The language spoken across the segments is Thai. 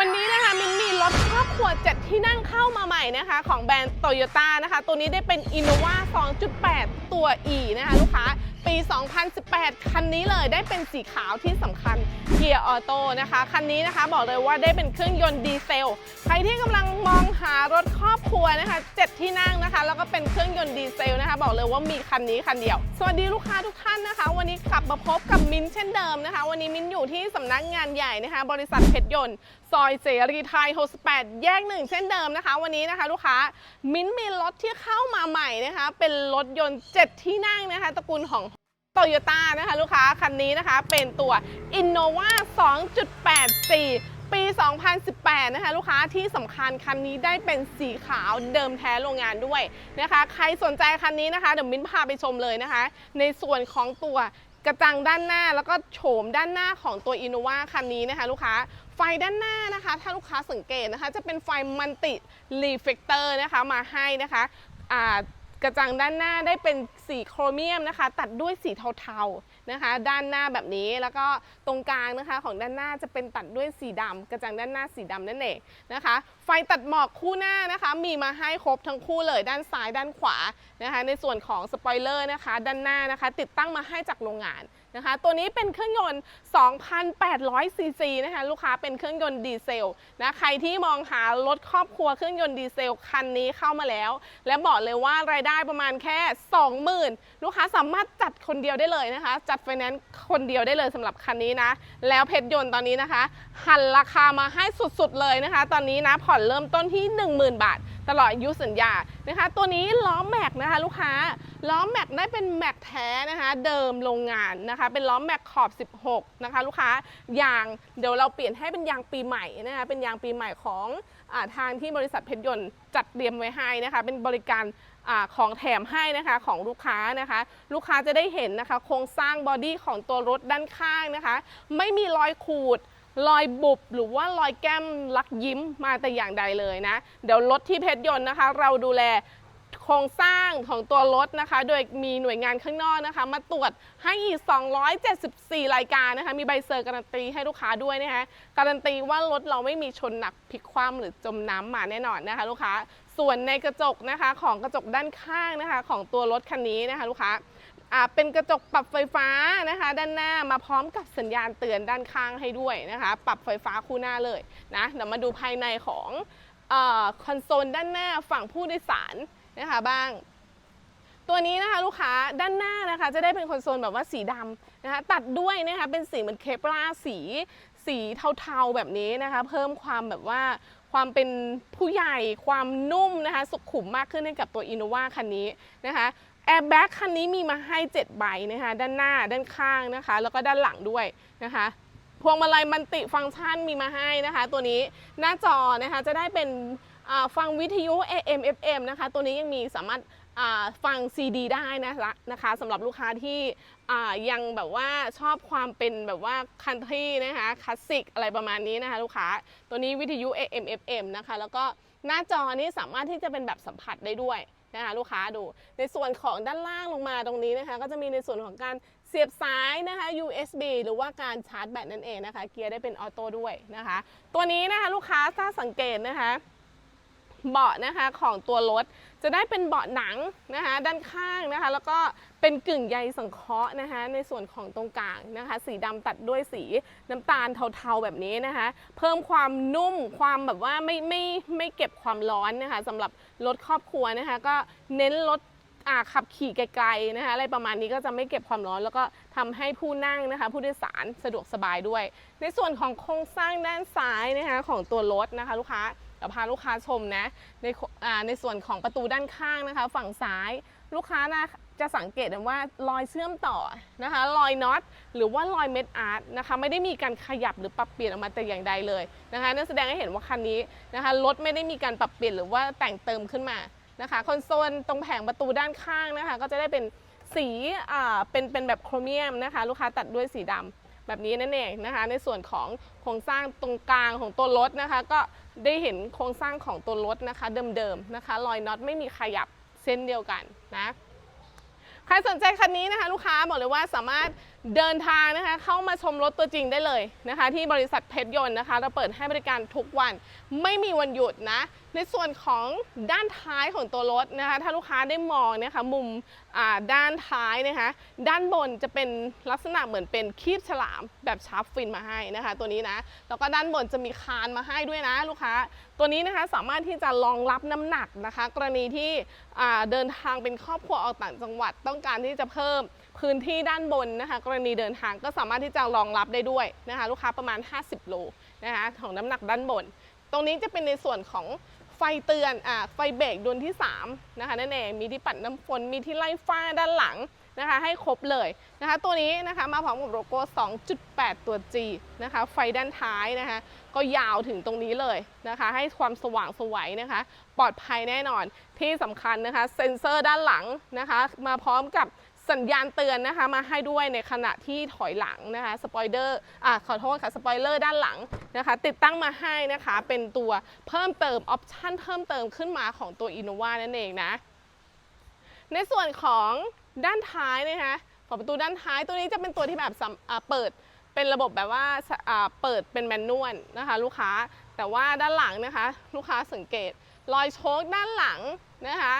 วันนี้นะคะมินมีรถครอบครัวเจ็ดที่นั่งเข้ามาใหม่นะคะ ของแบรนด์โตโยต้านะคะ ตัวนี้ได้เป็น Innova 2.8 ตัว E นะคะลูกค้าปี 2018 คันนี้เลยได้เป็นสีขาวที่สำคัญเกียร์ออโต้นะคะ คันนี้นะคะบอกเลยว่าได้เป็นเครื่องยนต์ดีเซล ใครที่กำลังมองหารถครอบครัวนะคะ7ที่นั่งนะคะ แล้วก็เป็นเครื่องยนต์ดีเซลนะคะ บอกเลยว่ามีคันนี้คันเดียว สวัสดีลูกค้าทุกท่านนะคะ วันนี้กลับมาพบกับมินเช่นเดิมนะคะ วันนี้มินอยู่ที่สำนักงานใหญ่นะคะ บริษัทเพชรยนต์ซอยเสรีไทย 68 แยกหนึ่งเช่นเดิมนะคะ วันนี้นะคะ ลูกค้ามิ้นมีรถที่เข้ามาใหม่นะคะ เป็นรถยนต์ 7 ที่นั่งนะคะ ตระกูลของโตโยต้านะคะ ลูกค้าคันนี้นะคะ เป็นตัว Innova 2.84ปี 2018 นะคะ ลูกค้าที่สำคัญคันนี้ได้เป็นสีขาวเดิมแท้โรงงานด้วยนะคะ ใครสนใจคันนี้นะคะ เดี๋ยวมิ้นพาไปชมเลยนะคะ ในส่วนของตัว กระจังด้านหน้าแล้วก็โฉมด้านหน้าของตัว Innova คันนี้นะคะ ลูกค้าไฟด้านหน้านะคะ ถ้าลูกค้าสังเกตนะคะ จะเป็นไฟมันติรีเฟกเตอร์นะคะมาให้นะคะอ่ากระจังด้านหน้าได้เป็นสีโครเมียมนะคะ ตัดด้วยสีเทาๆนะคะ ด้านหน้าแบบนี้แล้วก็ตรงกลางนะคะของด้านหน้าจะเป็นตัดด้วยสีดำกระจังด้านหน้าสีดำนั่นเองนะคะ ไฟตัดหมอกคู่หน้านะคะ มีมาให้ครบทั้งคู่เลยด้านซ้ายด้านขวานะคะ ในส่วนของสปอยเลอร์นะคะ ด้านหน้านะคะ ติดตั้งมาให้จากโรงงานนะคะ ตัวนี้เป็นเครื่องยนต์ 2,800 ซีซีนะคะ ลูกค้าเป็นเครื่องยนต์ดีเซลนะใครที่มองหารถครอบครัวเครื่องยนต์ดีเซลคันนี้เข้ามาแล้ว และบอกเลยว่ารายได้ประมาณแค่ 20,000 ลูกค้าสามารถจัดคนเดียวได้เลยนะคะ จัดไฟแนนซ์คนเดียวได้เลยสำหรับคันนี้นะแล้วเพชรยนต์ตอนนี้นะคะ หันราคามาให้สุดๆเลยนะคะ ตอนนี้นะผ่อนเริ่มต้นที่ 10,000 บาท ตลอดอายุสัญญานะคะ ตัวนี้ล้อแม็กนะคะลูกค้าล้อแม็กได้เป็นแม็กแท้นะคะเดิมโรงงานนะคะ เป็นล้อแม็กขอบ 16 นะคะ ลูกค้ายางเดี๋ยวเราเปลี่ยนให้เป็นยางปีใหม่นะคะเป็นยางปีใหม่ของอทางที่บริษัทเพชรยนต์จัดเตรียมไว้ให้นะคะ เป็นบริการอของแถมให้นะคะของลูกค้านะคะ ลูกค้าจะได้เห็นนะคะ โครงสร้างบอดี้ของตัวรถด้านข้างนะคะ ไม่มีรอยขูด รอยบุบหรือว่ารอยแก้มลักยิ้มมาแต่อย่างใดเลยนะ เดี๋ยวรถที่เพชรยนต์นะคะ เราดูแลโครงสร้างของตัวรถนะคะ โดยมีหน่วยงานข้างนอกนะคะ มาตรวจให้อีก 274 รายการนะคะ มีใบเซอร์การันตีให้ลูกค้าด้วยนะคะการันตีว่ารถเราไม่มีชนหนักพลิกคว่ำหรือจมน้ำมาแน่นอนนะคะ ลูกค้าส่วนในกระจกนะคะของกระจกด้านข้างนะคะ ของตัวรถคันนี้นะคะ ลูกค้าอ่า เป็นกระจกปรับไฟฟ้านะคะ ด้านหน้ามาพร้อมกับสัญญาณเตือนด้านข้างให้ด้วยนะคะ ปรับไฟฟ้าคู่หน้าเลยนะเดี๋ยวมาดูภายในของคอนโซลด้านหน้าฝั่งผู้โดยสารนะคะบ้าง ตัวนี้นะคะลูกค้าด้านหน้านะคะจะได้เป็นคอนโซลแบบว่าสีดำนะคะตัดด้วยนะคะเป็นสีเหมือนเคปลาสีสีเทาๆแบบนี้นะคะ เพิ่มความแบบว่าความเป็นผู้ใหญ่ความนุ่มนะคะ สุขุมมากขึ้นให้กับตัว Innova คันนี้นะคะ แอร์แบ็กคันนี้มีมาให้7ใบนะคะด้านหน้าด้านข้างนะคะ แล้วก็ด้านหลังด้วยนะคะพวงมาลัยมันติฟังก์ชันมีมาให้นะคะ ตัวนี้หน้าจอนะคะจะได้เป็นฟังวิทยุ AM FM นะคะ ตัวนี้ยังมีสามารถฟัง CD ได้นะคะนะคะสำหรับลูกค้าที่ยังแบบว่าชอบความเป็นแบบว่าคันทรีนะคะคลาสสิกอะไรประมาณนี้นะคะลูกค้าตัวนี้วิทยุ AM FM นะคะ แล้วก็หน้าจอนี้สามารถที่จะเป็นแบบสัมผัสได้ด้วย นะคะลูกค้าดู ในส่วนของด้านล่างลงมาตรงนี้นะคะ ก็จะมีในส่วนของการเสียบสายนะคะ USB หรือว่าการชาร์จแบตนั่นเองนะคะ เกียร์ได้เป็นออโต้ด้วยนะคะ ตัวนี้นะคะลูกค้าถ้าสังเกตนะคะ เบาะนะคะของตัวรถ จะได้เป็นเบาะหนังนะคะด้านข้างนะคะ แล้วก็เป็นกึ่งใยสังเคราะห์นะคะ ในส่วนของตรงกลางนะคะ สีดำตัดด้วยสีน้ำตาลเทาๆแบบนี้นะคะ เพิ่มความนุ่มความแบบว่าไม่ไม่ไม่เก็บความร้อนนะคะสำหรับรถครอบครัวนะคะ ก็เน้นรถขับขี่ไกลๆนะคะอะไรประมาณนี้ก็จะไม่เก็บความร้อนแล้วก็ทำให้ผู้นั่งนะคะ ผู้โดยสารสะดวกสบายด้วย ในส่วนของโครงสร้างด้านซ้ายนะคะของตัวรถนะคะ ลูกค้า เดี๋ยวพาลูกค้าชมนะในในส่วนของประตูด้านข้างนะคะ ฝั่งซ้ายลูกค้านะจะสังเกตว่ารอยเชื่อมต่อนะคะรอยน็อตหรือว่ารอยเม็ดอาร์ตนะคะไม่ได้มีการขยับหรือปรับเปลี่ยนออกมาแต่อย่างใดเลยนะคะนั่นแสดงให้เห็นว่าคันนี้นะคะรถไม่ได้มีการปรับเปลี่ยนหรือว่าแต่งเติมขึ้นมานะคะคอนโซลตรงแผงประตูด้านข้างนะคะก็จะได้เป็นสีเป็นเป็นแบบโครเมียมนะคะลูกค้าตัดด้วยสีดำ แบบนี้นั่นเองนะคะ ในส่วนของโครงสร้างตรงกลางของตัวรถนะคะ ก็ได้เห็นโครงสร้างของตัวรถนะคะ เดิมๆนะคะรอยน็อตไม่มีขยับเส้นเดียวกันนะใครสนใจคันนี้นะคะ ลูกค้าบอกเลยว่าสามารถ เดินทางนะคะเข้ามาชมรถตัวจริงได้เลยนะคะ ที่บริษัทเพชรยนต์นะคะ เราเปิดให้บริการทุกวันไม่มีวันหยุดนะ ในส่วนของด้านท้ายของตัวรถนะคะ ถ้าลูกค้าได้มองนะคะมุมด้านท้ายนะคะ ด้านบนจะเป็นลักษณะเหมือนเป็นคีบฉลามแบบชาร์ปฟินมาให้นะคะ ตัวนี้นะแล้วก็ด้านบนจะมีคานมาให้ด้วยนะลูกค้า ตัวนี้นะคะสามารถที่จะรองรับน้ำหนักนะคะ กรณีที่เดินทางเป็นครอบครัวออกต่างจังหวัดต้องการที่จะเพิ่ม พื้นที่ด้านบนนะคะ กรณีเดินทางก็สามารถที่จะรองรับได้ด้วยนะคะ ลูกค้าประมาณ 50 โลนะคะของน้ำหนักด้านบน ตรงนี้จะเป็นในส่วนของไฟเตือนอ่าไฟเบรกดวงที่3นะคะนั่นเองมีที่ปัดน้ำฝนมีที่ไล่ฟ้าด้านหลังนะคะ ให้ครบเลยนะคะ ตัวนี้นะคะมาพร้อมกับโลโก้ 2.8 ตัว G นะคะ ไฟด้านท้ายนะคะ ก็ยาวถึงตรงนี้เลยนะคะ ให้ความสว่างสวัยนะคะ ปลอดภัยแน่นอนที่สำคัญนะคะ เซ็นเซอร์ด้านหลังนะคะ มาพร้อมกับ สัญญาณเตือนนะคะมาให้ด้วยในขณะที่ถอยหลังนะคะสปอยเลอร์อะขอโทษค่ะสปอยเลอร์ด้านหลังนะคะ ติดตั้งมาให้นะคะเป็นตัวเพิ่มเติมออปชันเพิ่มเติมขึ้นมาของตัว Innova นั่นเองนะ ในส่วนของด้านท้ายนะคะของประตูด้านท้ายตัวนี้จะเป็นตัวที่แบบเปิดเป็นระบบแบบว่าสอ่าเปิดเป็นแมนนวลนะคะ ลูกค้าแต่ว่าด้านหลังนะคะ ลูกค้าสังเกต รอยโชคด้านหลังนะคะ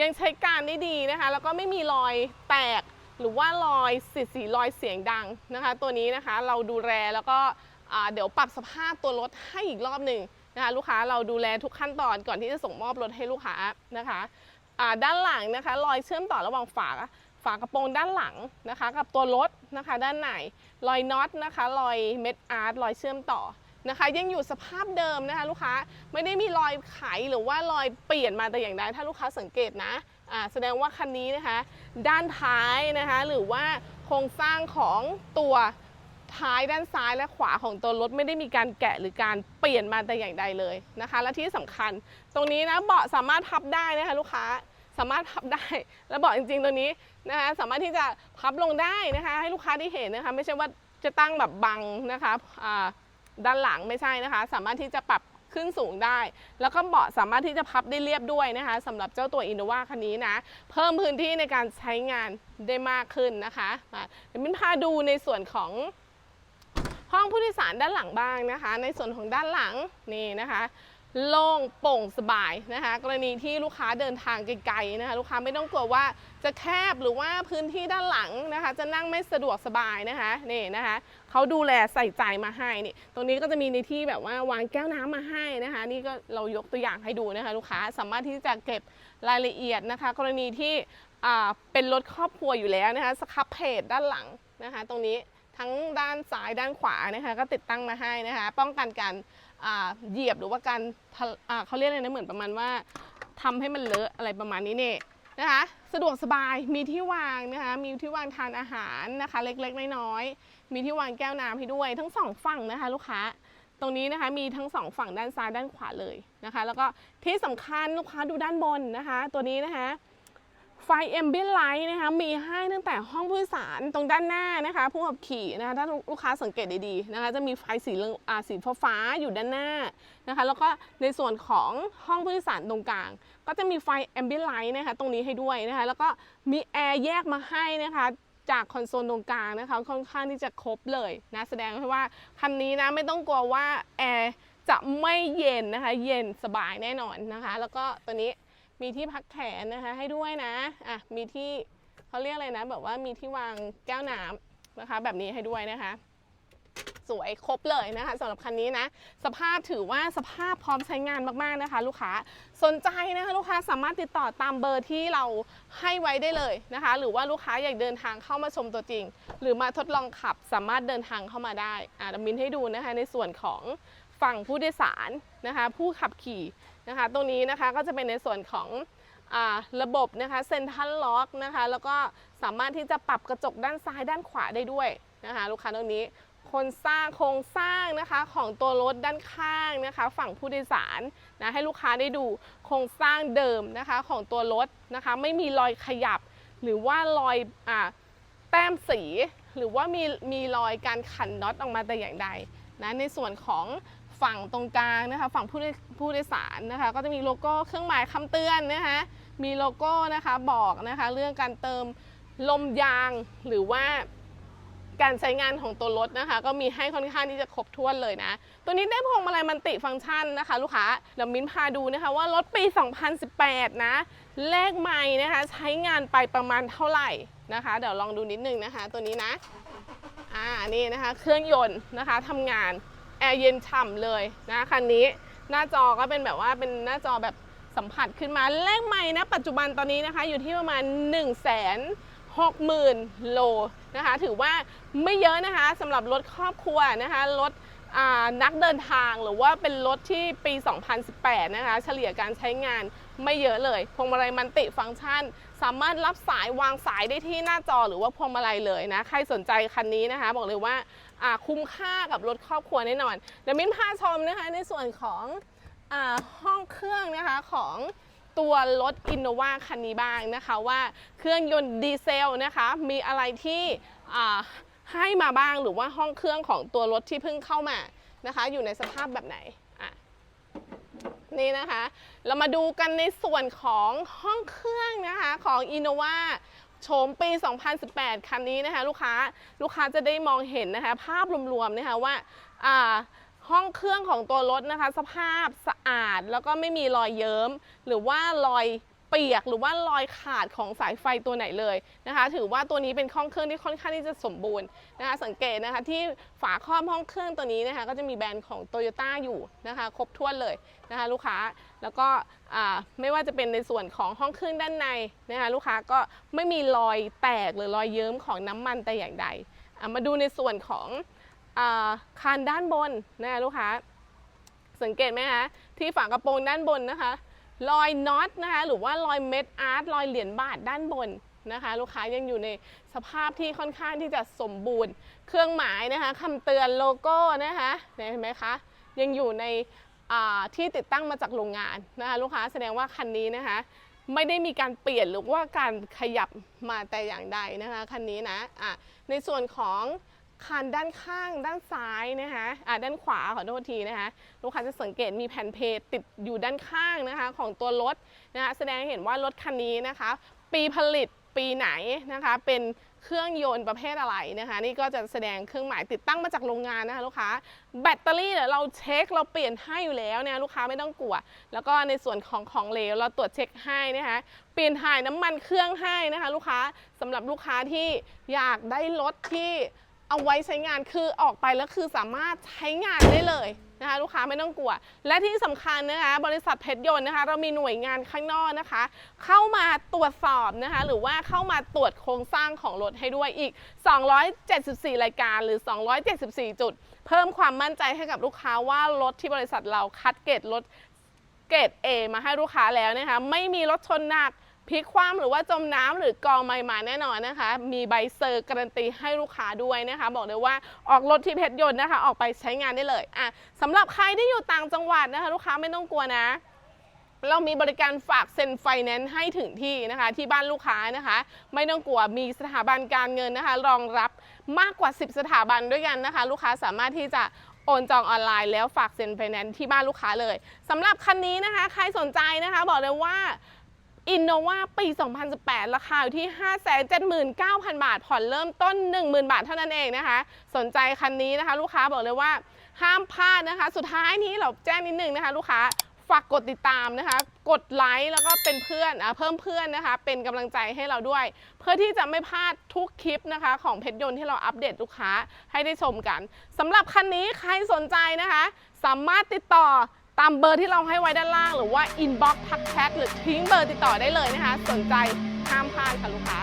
ยังใช้การได้ดีนะคะ แล้วก็ไม่มีรอยแตกหรือว่ารอยสีสีรอยเสียงดังนะคะ ตัวนี้นะคะเราดูแลแล้วก็เดี๋ยวปรับสภาพตัวรถให้อีกรอบหนึ่งนะคะลูกค้าเราดูแลทุกขั้นตอนก่อนที่จะส่งมอบรถให้ลูกค้านะคะด้านหลังนะคะ รอยเชื่อมต่อระหว่างฝาฝากระโปรงด้านหลังนะคะ กับตัวรถนะคะ ด้านในรอยน็อตนะคะ รอยเม็ดอาร์ตรอยเชื่อมต่อ นะคะ ยังอยู่สภาพเดิมนะคะลูกค้าไม่ได้มีรอยไขหรือว่ารอยเปลี่ยนมาแต่อย่างใดถ้าลูกค้าสังเกตนะแสดงว่าคันนี้นะคะ ด้านท้ายนะคะหรือว่าโครงสร้างของตัวท้ายด้านซ้ายและขวาของตัวรถไม่ได้มีการแกะหรือการเปลี่ยนมาแต่อย่างใดเลยนะคะ และที่สำคัญตรงนี้นะเบาะสามารถพับได้นะคะลูกค้าสามารถพับได้ และเบาะจริงๆตัวนี้นะคะสามารถที่จะพับลงได้นะคะ ให้ลูกค้าได้เห็นนะคะ ไม่ใช่ว่าจะตั้งแบบบังนะคะ ด้านหลังไม่ใช่นะคะ สามารถที่จะปรับขึ้นสูงได้ แล้วก็เบาะสามารถที่จะพับได้เรียบด้วยนะคะสำหรับเจ้าตัว Innova คันนี้นะ เพิ่มพื้นที่ในการใช้งานได้มากขึ้นนะคะมาเดี๋ยวมินพาดูในส่วนของห้องผู้โดยสารด้านหลังบ้างนะคะ ในส่วนของด้านหลังนี่นะคะ โล่งโปร่งสบายนะคะ กรณีที่ลูกค้าเดินทางไกลๆนะคะ ลูกค้าไม่ต้องกลัวว่าจะแคบหรือว่าพื้นที่ด้านหลังนะคะ จะนั่งไม่สะดวกสบายนะคะนี่นะคะเขาดูแลใส่ใจมาให้นี่ตรงนี้ก็จะมีในที่แบบว่าวางแก้วน้ำมาให้นะคะ นี่ก็เรายกตัวอย่างให้ดูนะคะ ลูกค้าสามารถที่จะเก็บรายละเอียดนะคะ กรณีที่เป็นรถครอบครัวอยู่แล้วนะคะสครับเพจด้านหลังนะคะ ตรงนี้ทั้งด้านซ้ายด้านขวานะคะ ก็ติดตั้งมาให้นะคะ ป้องกันการ เหยียบหรือว่าการเขาเรียกอะไรนะเหมือนประมาณว่าทำให้มันเลอะอะไรประมาณนี้เนี่ยนะคะสะดวกสบายมีที่วางนะคะมีที่วางทานอาหารนะคะ เล็กๆน้อยๆมีที่วางแก้วน้ำให้ด้วย ทั้งสองฝั่งนะคะ ลูกค้าตรงนี้นะคะมีทั้งสองฝั่งด้านซ้ายด้านขวาเลยนะคะ แล้วก็ที่สำคัญลูกค้าดูด้านบนนะคะ ตัวนี้นะคะ ไฟเอมบิลไลท์นะคะมีให้ตั้งแต่ห้องผู้โดยสารตรงด้านหน้านะคะผู้ขับขี่นะคะถ้าลูกค้าสังเกตดีๆนะคะจะมีไฟสีเหลืองอาสีฟ้าอยู่ด้านหน้านะคะแล้วก็ในส่วนของห้องผู้โดยสารตรงกลาง ก็จะมีไฟแอมบิลไลท์นะคะตรงนี้ให้ด้วยนะคะแล้วก็มีแอร์แยกมาให้นะคะจากคอนโซลตรงกลางนะคะค่อนข้างที่จะครบเลยนะแสดงให้ว่าคันนี้นะไม่ต้องกลัวว่าแอร์จะไม่เย็นนะคะเย็นสบายแน่นอนนะคะแล้วก็ตัวนี้ มีที่พักแขนนะคะให้ด้วยนะอะมีที่เขาเรียกอะไรนะ แบบว่ามีที่วางแก้วน้ำนะคะ แบบนี้ให้ด้วยนะคะสวยครบเลยนะคะสำหรับคันนี้นะ สภาพถือว่าสภาพพร้อมใช้งานมากๆนะคะ ลูกค้าสนใจนะคะลูกค้าสามารถติดต่อตามเบอร์ที่เราให้ไว้ได้เลยนะคะ หรือว่าลูกค้าอยากเดินทางเข้ามาชมตัวจริง หรือมาทดลองขับสามารถเดินทางเข้ามาได้อะดมินให้ดูนะคะในส่วนของฝั่งผู้โดยสารนะคะ ผู้ขับขี่ นะคะ ตรงนี้นะคะก็จะเป็นในส่วนของอระบบนะคะเซ็นทรัลล็อกนะคะ แล้วก็สามารถที่จะปรับกระจกด้านซ้ายด้านขวาได้ด้วยนะคะ ลูกค้าตรงนี้โครงสร้างโครงสร้างนะคะของตัวรถด้านข้างนะคะ ฝั่งผู้โดยสารนะให้ลูกค้าได้ดูโครงสร้างเดิมนะคะของตัวรถนะคะ ไม่มีรอยขยับ หรือว่ารอยอแต้มสี หรือว่ามีมีรอยการขันน็อตออกมาแต่อย่างใดนะในส่วนของ ฝั่งตรงกลางนะคะ ฝั่งผู้โดยผู้โดยสารนะคะ ก็จะมีโลโก้เครื่องหมายคำเตือนนะคะ มีโลโก้นะคะบอกนะคะ เรื่องการเติมลมยางหรือว่าการใช้งานของตัวรถนะคะ ก็มีให้ค่อนข้างที่จะครบถ้วนเลยนะ ตัวนี้ได้พวงมาลัยมันติฟังก์ชันนะคะ ลูกค้าเดี๋ยวมิ้นพาดูนะคะว่ารถปี 2018 นะเลขใหม่นะคะ ใช้งานไปประมาณเท่าไหร่นะคะ เดี๋ยวลองดูนิดนึงนะคะ ตัวนี้นะอ่านี่นะคะ เครื่องยนต์นะคะทำงาน แอร์เย็นฉ่ำเลยนะคันนี้หน้าจอก็เป็นแบบว่าเป็นหน้าจอแบบสัมผัสขึ้นมาเลขใหม่นะปัจจุบันตอนนี้นะคะอยู่ที่ประมาณ1 6 0 0 0 0 โลนะคะ ถือว่าไม่เยอะนะคะสำหรับรถครอบครัวนะคะรถนักเดินทางหรือว่าเป็นรถที่ปี 2018 นะคะ เฉลี่ยการใช้งานไม่เยอะเลยพวงมาลัยมันติฟังก์ชัน สามารถรับสายวางสายได้ที่หน้าจอหรือว่าพวงมาลัยเลยนะ ใครสนใจคันนี้นะคะ บอกเลยว่า คุ้มค่ากับรถครอบครัวแน่นอนเดี๋ยวมิ้นพาชมนะคะในส่วนของอห้องเครื่องนะคะของตัวรถ Innova คันนี้บ้างนะคะว่าเครื่องยนต์ดีเซลนะคะมีอะไรที่ให้มาบ้างหรือว่าห้องเครื่องของตัวรถที่เพิ่งเข้ามานะคะ อยู่ในสภาพแบบไหนนี่นะคะ เรามาดูกันในส่วนของห้องเครื่องนะคะของ Innova โฉมปี 2018 คันนี้นะคะลูกค้าลูกค้าจะได้มองเห็นนะคะภาพรวมๆนะคะว่าอ่าห้องเครื่องของตัวรถนะคะ สภาพสะอาดแล้วก็ไม่มีรอยเยิ้ม หรือว่ารอย เปียกหรือว่ารอยขาดของสายไฟตัวไหนเลยนะคะ ถือว่าตัวนี้เป็นห้องเครื่องที่ค่อนข้างที่จะสมบูรณ์นะคะ สังเกตนะคะที่ฝาครอบห้องเครื่องตัวนี้นะคะ ก็จะมีแบรนด์ของ Toyota อยู่นะคะ ครบถ้วนเลยนะคะ ลูกค้าแล้วก็ไม่ว่าจะเป็นในส่วนของห้องเครื่องด้านในนะคะลูกค้าก็ไม่มีรอยแตกหรือรอยเยิ้มของน้ำมันแต่อย่างใดมาดูในส่วนของอาคานด้านบนนะคะลูกค้าสังเกตไหมคะที่ฝากระโปรงด้านบนนะคะ รอยน็อตนะคะหรือว่ารอยเม็ดอาร์ตรอยเหรียญบาทด้านบนนะคะลูกค้ายังอยู่ในสภาพที่ค่อนข้างที่จะสมบูรณ์ เครื่องหมายนะคะคำเตือนโลโก้นะคะเห็นไหมคะยังอยู่ในที่ติดตั้งมาจากโรงงานนะคะลูกค้าแสดงว่าคันนี้นะคะไม่ได้มีการเปลี่ยนหรือว่าการขยับมาแต่อย่างใดนะคะคันนี้นะะในส่วนของ คานด้านข้างด้านซ้ายนะคะอะด้านขวาขอโทษทีนะคะลูกค้าจะสังเกตมีแผ่นเพจติดอยู่ด้านข้างนะคะของตัวรถนะคะแสดงให้เห็นว่ารถคันนี้นะคะ ปีผลิตปีไหนนะคะเป็นเครื่องยนต์ประเภทอะไรนะคะ นี่ก็จะแสดงเครื่องหมายติดตั้งมาจากโรงงานนะคะลูกค้าแบตเตอรี่เนี่ยเราเช็คเราเปลี่ยนให้อยู่แล้วเนี่ยลูกค้าไม่ต้องกลัว แล้วก็ในส่วนของของเหลวเราตรวจเช็คให้นะคะเปลี่ยนถ่ายน้ำมันเครื่องให้นะคะ ลูกค้าสำหรับลูกค้าที่อยากได้รถที่ เอาไว้ใช้งานคือออกไปแล้วคือสามารถใช้งานได้เลยนะคะลูกค้าไม่ต้องกลัว และที่สำคัญนะคะบริษัทเพชรยนต์นะคะ เรามีหน่วยงานข้างนอกนะคะ เข้ามาตรวจสอบนะคะ หรือว่าเข้ามาตรวจโครงสร้างของรถให้ด้วยอีก 274 รายการหรือ 274 จุด เพิ่มความมั่นใจให้กับลูกค้าว่ารถที่บริษัทเราคัดเกรดรถเกรด A มาให้ลูกค้าแล้วนะคะ ไม่มีรถชนหนัก พลิกคว่ำหรือว่าจมน้ำหรือกองไม้มาแน่นอนนะคะ มีใบเซอร์การันตีให้ลูกค้าด้วยนะคะ บอกเลยว่าออกรถที่เพชรยนต์นะคะ ออกไปใช้งานได้เลยอะสำหรับใครที่อยู่ต่างจังหวัดนะคะ ลูกค้าไม่ต้องกลัวนะเรามีบริการฝากเซ็นไฟแนนซ์ให้ถึงที่นะคะ ที่บ้านลูกค้านะคะ ไม่ต้องกลัวมีสถาบันการเงินนะคะ รองรับมากกว่า 10 สถาบันด้วยกันนะคะ ลูกค้าสามารถที่จะโอนจองออนไลน์แล้วฝากเซ็นไฟแนนซ์ที่บ้านลูกค้าเลยสำหรับคันนี้นะคะ ใครสนใจนะคะ บอกเลยว่า อินโนวาปี 2018 ราคาอยู่ที่ 579,000 บาท ผ่อนเริ่มต้น 10,000 บาทเท่านั้นเองนะคะ สนใจคันนี้นะคะ ลูกค้าบอกเลยว่าห้ามพลาดนะคะ สุดท้ายนี้เราแจ้งนิดนึงนะคะ ลูกค้าฝากกดติดตามนะคะ กดไลค์แล้วก็เป็นเพื่อนอเพิ่มเพื่อนนะคะ เป็นกำลังใจให้เราด้วย เพื่อที่จะไม่พลาดทุกคลิปนะคะ ของเพชรยนต์ที่เราอัปเดตลูกค้าให้ได้ชมกันสำหรับคันนี้ใครสนใจนะคะ สามารถติดต่อ ตามเบอร์ที่เราให้ไว้ด้านล่าง หรือว่าอินบ็อกซ์ทักแชทหรือทิ้งเบอร์ติดต่อได้เลยนะคะ สนใจห้ามพลาดค่ะลูกค้า